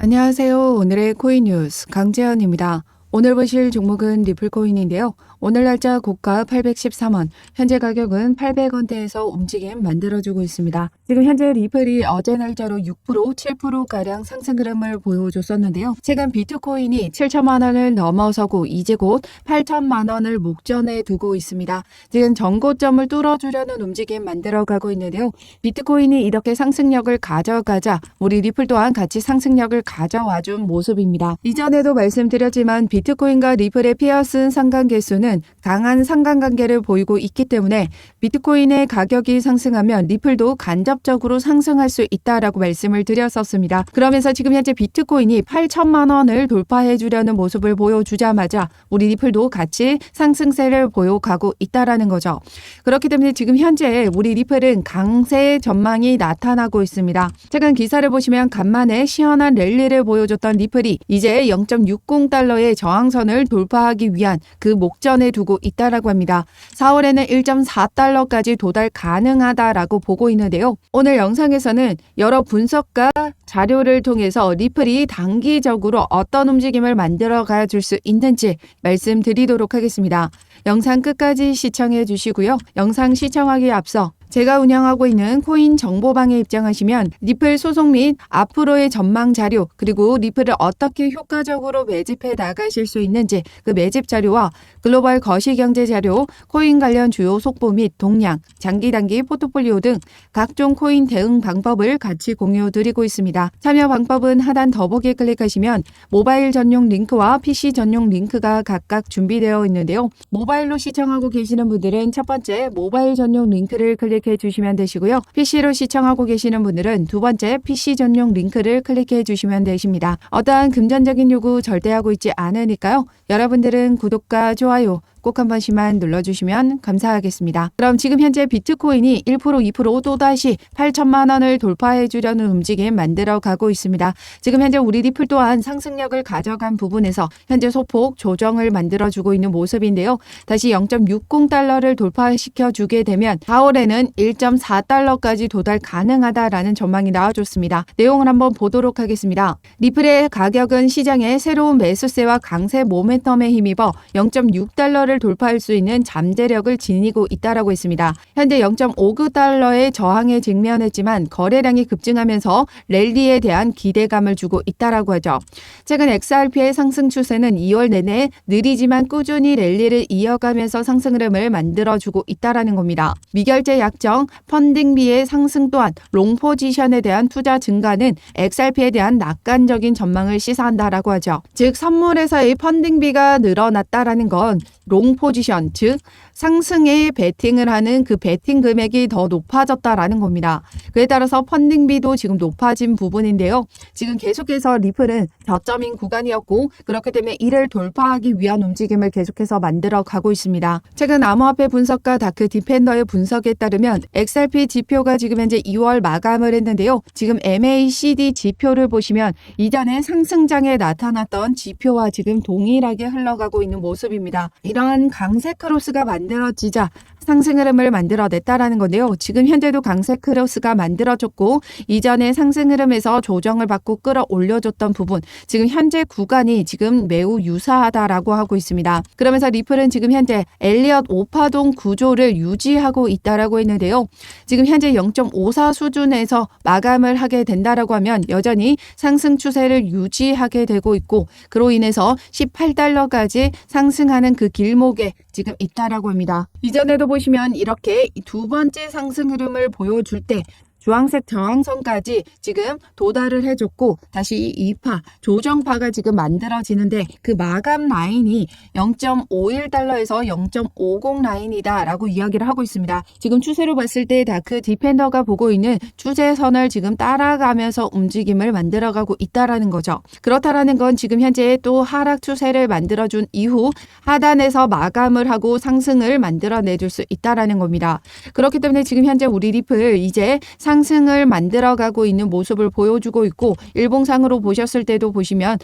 안녕하세요. 오늘의 코인 뉴스 강재현입니다. 오늘 보실 종목은 리플코인인데요. 오늘 날짜 고가 813원, 현재 가격은 800원대에서 움직임 만들어주고 있습니다. 지금 현재 리플이 어제 날짜로 6%, 7%가량 상승 흐름을 보여줬었는데요. 최근 비트코인이 7천만 원을 넘어서고 이제 곧 8천만 원을 목전에 두고 있습니다. 지금 전고점을 뚫어주려는 움직임 만들어가고 있는데요. 비트코인이 이렇게 상승력을 가져가자 우리 리플 또한 같이 상승력을 가져와준 모습입니다. 이전에도 말씀드렸지만 비트코인과 리플의 피어슨 상관계수는 강한 상관관계를 보이고 있기 때문에 비트코인의 가격이 상승하면 리플도 간접적으로 상승할 수 있다라고 말씀을 드렸었습니다. 그러면서 지금 현재 비트코인이 8천만 원을 돌파해 주려는 모습을 보여주자마자 우리 리플도 같이 상승세를 보여가고 있다라는 거죠. 그렇기 때문에 지금 현재 우리 리플은 강세 전망이 나타나고 있습니다. 최근 기사를 보시면 간만에 시원한 랠리를 보여줬던 리플이 이제 0.60달러의 저항선을 돌파하기 위한 그 목전 에 두고 있다라고 합니다. 4월에는 1.4달러까지 도달 가능하다라고 보고 있는데요. 오늘 영상에서는 여러 분석과 자료를 통해서 리플이 단기적으로 어떤 움직임을 만들어 가줄 수 있는지 말씀드리도록 하겠습니다. 영상 끝까지 시청해 주시고요. 영상 시청하기에 앞서 제가 운영하고 있는 코인 정보방에 입장하시면 리플 소송 및 앞으로의 전망 자료 그리고 리플을 어떻게 효과적으로 매집해 나가실 수 있는지 그 매집 자료와 글로벌 거시경제 자료, 코인 관련 주요 속보 및 동향, 장기 단기 포트폴리오 등 각종 코인 대응 방법을 같이 공유 드리고 있습니다. 참여 방법은 하단 더보기에 클릭하시면 모바일 전용 링크와 PC 전용 링크가 각각 준비되어 있는데요. 모바일로 시청하고 계시는 분들은 첫 번째 모바일 전용 링크를 클릭 해 주시면 되시고요. PC로 시청하고 계시는 분들은 두 번째 PC 전용 링크를 클릭해 주시면 되십니다. 어떠한 금전적인 요구 절대 하고 있지 않으니까요. 여러분들은 구독과 좋아요 꼭 한 번씩만 눌러주시면 감사하겠습니다. 그럼 지금 현재 비트코인이 1% 2% 또다시 8천만 원을 돌파해 주려는 움직임 만들어 가고 있습니다. 지금 현재 우리 리플 또한 상승력을 가져간 부분에서 현재 소폭 조정을 만들어 주고 있는 모습인데요. 다시 0.60달러를 돌파시켜 주게 되면 4월에는 1.4달러까지 도달 가능하다라는 전망이 나와줬습니다. 내용을 한번 보도록 하겠습니다. 리플의 가격은 시장의 새로운 매수세와 강세 모멘텀에 힘입어 0.6달러를 돌파할 수 있는 잠재력을 지니고 있다라고 했습니다. 현재 0.59달러의 저항에 직면했지만 거래량이 급증하면서 랠리에 대한 기대감을 주고 있다라고 하죠. 최근 XRP의 상승 추세는 2월 내내 느리지만 꾸준히 랠리를 이어가면서 상승 흐름을 만들어주고 있다라는 겁니다. 미결제 약 정, 펀딩비의 상승 또한 롱 포지션에 대한 투자 증가는 XRP에 대한 낙관적인 전망을 시사한다라고 하죠. 즉 선물에서의 펀딩비가 늘어났다라는 건 롱 포지션, 즉 상승에 베팅을 하는 그 베팅 금액이 더 높아졌다라는 겁니다. 그에 따라서 펀딩비도 지금 높아진 부분인데요. 지금 계속해서 리플은 저점인 구간이었고 그렇기 때문에 이를 돌파하기 위한 움직임을 계속해서 만들어 가고 있습니다. 최근 암호화폐 분석가 다크 디펜더의 분석에 따르면 XRP 지표가 지금 현재 2월 마감을 했는데요. 지금 MACD 지표를 보시면 이전에 상승장에 나타났던 지표와 지금 동일하게 흘러가고 있는 모습입니다. 이 러한 강세 크로스가 만들어지자 상승 흐름을 만들어냈다라는 건데요. 지금 현재도 강세 크로스가 만들어졌고 이전에 상승 흐름에서 조정을 받고 끌어올려줬던 부분 지금 현재 구간이 지금 매우 유사하다라고 하고 있습니다. 그러면서 리플은 지금 현재 엘리엇 오파동 구조를 유지하고 있다라고 했는데요. 지금 현재 0.54 수준에서 마감을 하게 된다라고 하면 여전히 상승 추세를 유지하게 되고 있고 그로 인해서 18달러까지 상승하는 그 길 목에 지금 있다라고 합니다. 이전에도 보시면 이렇게 두 번째 상승 흐름을 보여줄 때 주황색 저항선까지 지금 도달을 해줬고 다시 2파 조정파가 지금 만들어지는데 그 마감 라인이 0.51달러에서 0.50 라인이다 라고 이야기를 하고 있습니다. 지금 추세로 봤을 때 다크 디펜더가 보고 있는 추세선을 지금 따라가면서 움직임을 만들어가고 있다라는 거죠. 그렇다라는 건 지금 현재 또 하락 추세를 만들어준 이후 하단에서 마감을 하고 상승을 만들어내줄 수 있다라는 겁니다. 그렇기 때문에 지금 현재 우리 리플 이제 상승을 만들어가고 있는 모습을 보여주고 있고 일봉상으로 보셨을 때도 보시면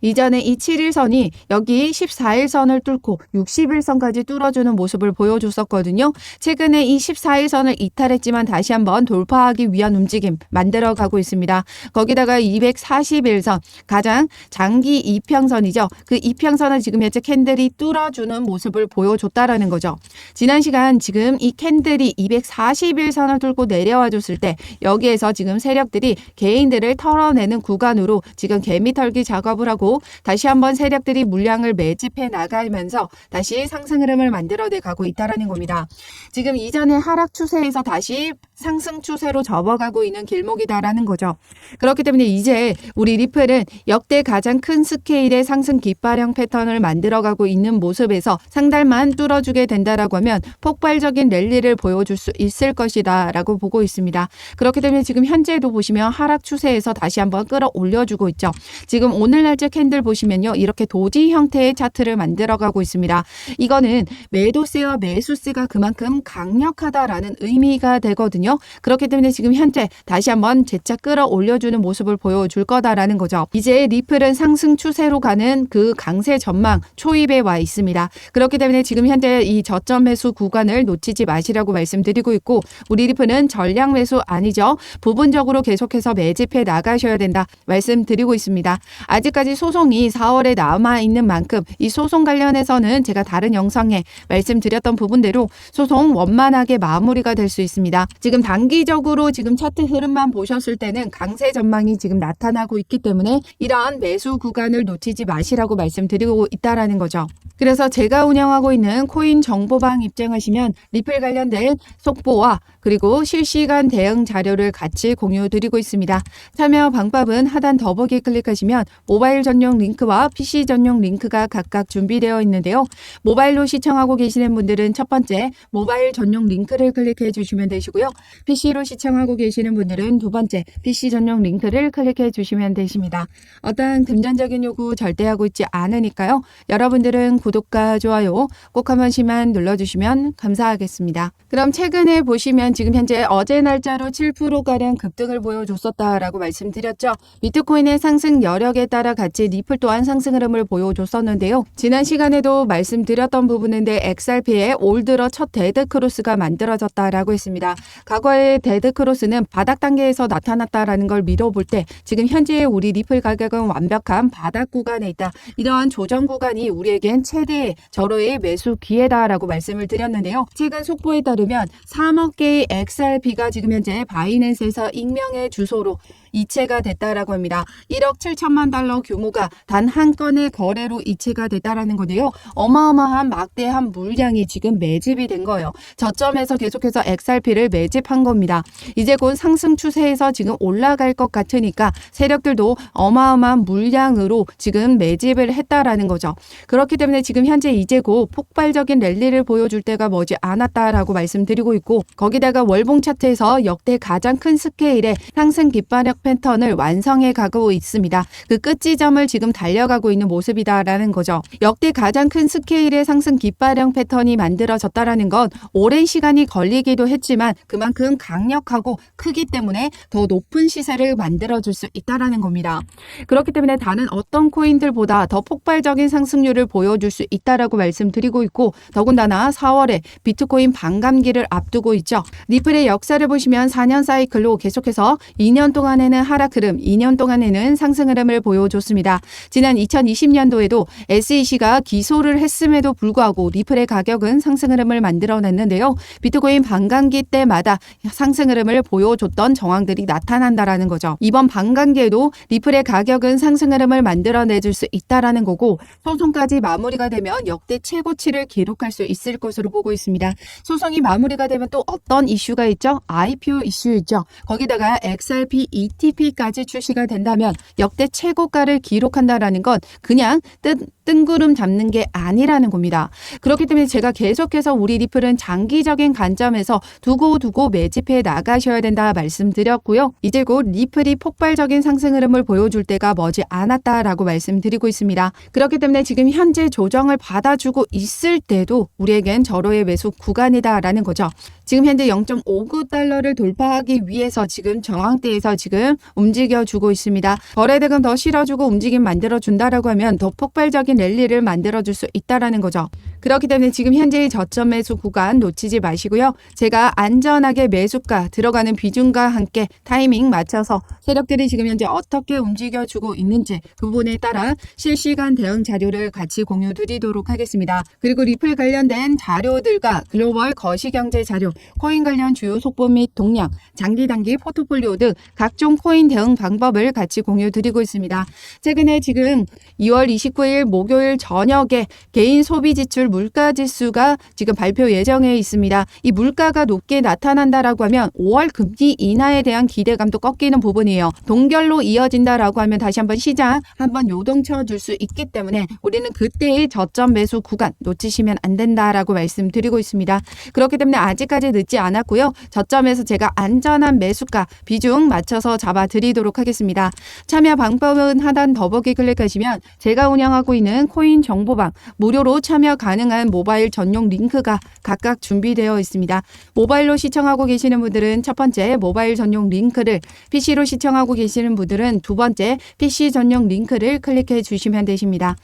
이전에 이 7일선이 여기 14일선을 뚫고 60일선까지 뚫어주는 모습을 보여줬었거든요. 최근에 이 14일선을 이탈했지만 다시 한번 돌파하기 위한 움직임 만들어가고 있습니다. 거기다가 241선 가장 장기 이평선이죠. 그 이평선을 지금 현재 캔들이 뚫어주는 모습을 보여줬다라는 거죠. 지난 시간 지금 이 캔들이 241선을 뚫고 내려와 줬을 때 여기에서 지금 세력들이 개인들을 털어내는 구간으로 지금 개미 털기 작업을 하고 다시 한번 세력들이 물량을 매집해 나가면서 다시 상승 흐름을 만들어내 가고 있다라는 겁니다. 지금 이전의 하락 추세에서 다시 상승 추세로 접어가고 있는 길목이다라는 거죠. 그렇기 때문에 이제 우리 리플은 역대 가장 큰 스케일의 상승 깃발형 패턴을 만들어가고 있는 모습에서 상달만 뚫어주게 된다라고 하면 폭발적인 랠리를 보여줄 수 있을 것이다라고 보고 있습니다. 그렇기 때문에 지금 현재도 보시면 하락 추세에서 다시 한번 끌어올려주고 있죠. 지금 오늘 날짜 캔들 보시면요. 이렇게 도지 형태의 차트를 만들어가고 있습니다. 이거는 매도세와 매수세가 그만큼 강력하다라는 의미가 되거든요. 그렇기 때문에 지금 현재 다시 한번 재차 끌어올려주는 모습을 보여줄 거다라는 거죠. 이제 리플은 상승 추세로 가는 그 강세 전망 초입에 와 있습니다. 그렇기 때문에 지금 현재 이 저점 매수 구간을 놓치지 마시라고 말씀드리고 있고 우리 리플은 전량 매수 아니죠. 부분적으로 계속해서 매집해 나가셔야 된다 말씀드리고 있습니다. 아직까지 소송이 4월에 남아 있는 만큼 이 소송 관련해서는 제가 다른 영상에 말씀드렸던 부분대로 소송 원만하게 마무리가 될 수 있습니다. 지금 단기적으로 지금 차트 흐름만 보셨을 때는 강세 전망이 지금 나타나고 있기 때문에 이러한 매수 구간을 놓치지 마시라고 말씀드리고 있다라는 거죠. 그래서 제가 운영하고 있는 코인 정보방 입장하시면 리플 관련된 속보와 그리고 실시간 대응 자료를 같이 공유 드리고 있습니다. 참여 방법은 하단 더보기 클릭하시면 모바일 전용 링크와 PC 전용 링크가 각각 준비되어 있는데요. 모바일로 시청하고 계시는 분들은 첫 번째 모바일 전용 링크를 클릭해 주시면 되시고요. PC로 시청하고 계시는 분들은 두 번째 PC 전용 링크를 클릭해 주시면 되십니다. 어떠한 금전적인 요구 절대 하고 있지 않으니까요. 여러분들은 구독과 좋아요 꼭 한 번씩만 눌러주시면 감사하겠습니다. 그럼 최근에 보시면 지금 현재 어제 날짜로 7%가량 급등을 보여줬었다라고 말씀드렸죠. 비트코인의 상승 여력에 따라 같이 리플 또한 상승 흐름을 보여줬었는데요. 지난 시간에도 말씀드렸던 부분인데 XRP의 올 들어 첫 데드 크로스가 만들어졌다라고 했습니다. 과거의 데드 크로스는 바닥 단계에서 나타났다라는 걸 믿어볼 때 지금 현재의 우리 리플 가격은 완벽한 바닥 구간에 있다. 이러한 조정 구간이 우리에겐 최대의 절호의 매수 기회다라고 말씀을 드렸는데요. 최근 속보에 따르면 3억 개의 XRP가 지금 현재 바이낸스에서 익명의 주소로 이체가 됐다라고 합니다. 1억 7천만 달러 규모가 단 한 건의 거래로 이체가 됐다라는 건데요. 어마어마한 막대한 물량이 지금 매집이 된 거예요. 저점에서 계속해서 XRP를 매집한 겁니다. 이제 곧 상승 추세에서 지금 올라갈 것 같으니까 세력들도 어마어마한 물량으로 지금 매집을 했다라는 거죠. 그렇기 때문에 지금 현재 이제 곧 폭발적인 랠리를 보여줄 때가 머지 않았다라고 말씀드리고 있고 거기다가 월봉 차트에서 역대 가장 큰 스케일의 상승 깃발력 패턴을 완성해 가고 있습니다. 그 끝 지점을 지금 달려가고 있는 모습이다라는 거죠. 역대 가장 큰 스케일의 상승 깃발형 패턴이 만들어졌다라는 건 오랜 시간이 걸리기도 했지만 그만큼 강력하고 크기 때문에 더 높은 시세를 만들어줄 수 있다라는 겁니다. 그렇기 때문에 다른 어떤 코인들보다 더 폭발적인 상승률을 보여줄 수 있다라고 말씀드리고 있고 더군다나 4월에 비트코인 반감기를 앞두고 있죠. 리플의 역사를 보시면 4년 사이클로 계속해서 2년 동안 에는 하락 흐름, 2년 동안에는 상승 흐름을 보여줬습니다. 지난 2020년도에도 SEC가 기소를 했음에도 불구하고 리플의 가격은 상승 흐름을 만들어냈는데요. 비트코인 반감기 때마다 상승 흐름을 보여줬던 정황들이 나타난다라는 거죠. 이번 반감기에도 리플의 가격은 상승 흐름을 만들어내줄 수 있다라는 거고 소송까지 마무리가 되면 역대 최고치를 기록할 수 있을 것으로 보고 있습니다. 소송이 마무리가 되면 또 어떤 이슈가 있죠? IPO 이슈 있죠. 거기다가 XRP ETP까지 출시가 된다면 역대 최고가를 기록한다라는 건 그냥 뜻 뜬구름 잡는 게 아니라는 겁니다. 그렇기 때문에 제가 계속해서 우리 리플은 장기적인 관점에서 두고 두고 매집해 나가셔야 된다 말씀드렸고요. 이제 곧 리플이 폭발적인 상승 흐름을 보여줄 때가 머지 않았다라고 말씀드리고 있습니다. 그렇기 때문에 지금 현재 조정을 받아주고 있을 때도 우리에겐 절호의 매수 구간이다라는 거죠. 지금 현재 0.59달러를 돌파하기 위해서 지금 저항대에서 지금 움직여주고 있습니다. 거래대금 더 실어주고 움직임 만들어준다라고 하면 더 폭발적인 랠리를 만들어줄 수 있다라는 거죠. 그렇기 때문에 지금 현재의 저점 매수 구간 놓치지 마시고요. 제가 안전하게 매수가 들어가는 비중과 함께 타이밍 맞춰서 세력들이 지금 현재 어떻게 움직여주고 있는지 그 부분에 따라 실시간 대응 자료를 같이 공유 드리도록 하겠습니다. 그리고 리플 관련된 자료들과 글로벌 거시경제 자료, 코인 관련 주요 속보 및 동향, 장기 단기 포트폴리오 등 각종 코인 대응 방법을 같이 공유 드리고 있습니다. 최근에 지금 2월 29일 목요일 저녁에 개인 소비 지출 물가 지수가 지금 발표 예정에 있습니다. 이 물가가 높게 나타난다라고 하면 5월 금리 인하에 대한 기대감도 꺾이는 부분이에요. 동결로 이어진다라고 하면 다시 한번 시장 한번 요동쳐 줄 수 있기 때문에 우리는 그때의 저점 매수 구간 놓치시면 안 된다라고 말씀드리고 있습니다. 그렇기 때문에 아직까지 늦지 않았고요. 저점에서 제가 안전한 매수가 비중 맞춰서 잡아 드리도록 하겠습니다. 참여 방법은 하단 더보기 클릭하시면 제가 운영하고 있는 코인 정보방 무료로 참여 가능한 모바일 전용 링크가 각각 준비되어 있습니다. 모바일로 시청하고 계시는 분들은 첫 번째 모바일 전용 링크를 PC로 시청하고 계시는 분들은 두 번째 PC 전용 링크를 클릭해 주시면 되십니다.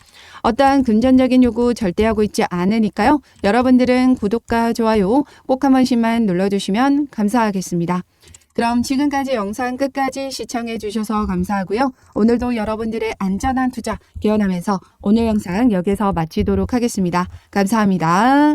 어떠한 금전적인 요구 절대 하고 있지 않으니까요. 여러분들은 구독과 좋아요 꼭 한 번씩만 눌러주시면 감사하겠습니다. 그럼 지금까지 영상 끝까지 시청해 주셔서 감사하고요. 오늘도 여러분들의 안전한 투자 기원하면서 오늘 영상 여기서 마치도록 하겠습니다. 감사합니다.